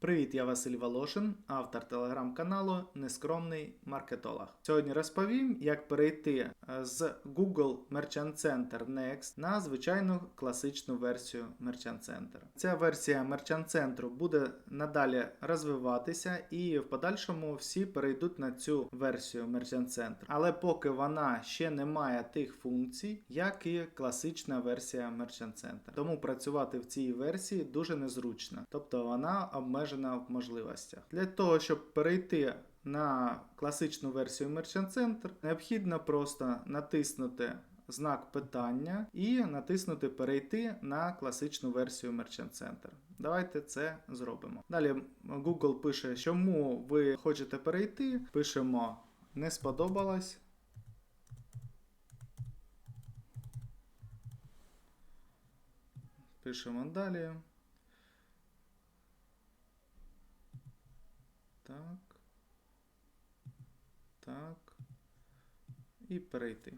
Привіт, я Василь Волошин, автор телеграм-каналу Нескромний маркетолог. Сьогодні розповім, як перейти е, з Google Merchant Center Next на звичайну класичну версію Merchant Center. Ця версія Merchant Center буде надалі розвиватися, і в подальшому всі перейдуть на цю версію Merchant Center. Але поки вона ще не має тих функцій, як і класична версія Merchant Center. Тому працювати в цій версії дуже незручно, тобто вона обмежена в можливостях. Для того, щоб перейти на класичну версію Merchant Center, необхідно просто натиснути знак питання і натиснути Перейти на класичну версію Merchant Center. Давайте це зробимо. Далі Google пише, чому ви хочете перейти. Пишемо не сподобалось. Пишемо далі. Так. Так. І перейти.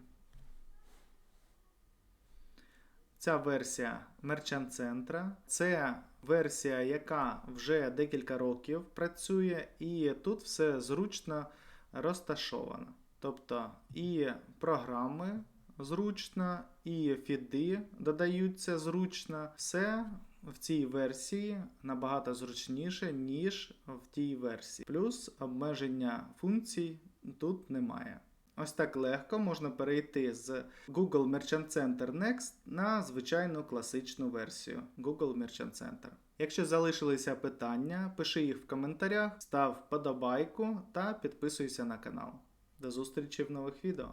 Ця версія Merchant Center. Це версія, яка вже декілька років працює, і тут все зручно розташовано. Тобто і програми зручно, і фіди додаються зручно. Все в цій версії набагато зручніше, ніж в тій версії. Плюс обмеження функцій тут немає. Ось так легко можна перейти з Google Merchant Center Next на звичайну класичну версію Google Merchant Center. Якщо залишилися питання, пиши їх в коментарях, став вподобайку та підписуйся на канал. До зустрічі в нових відео.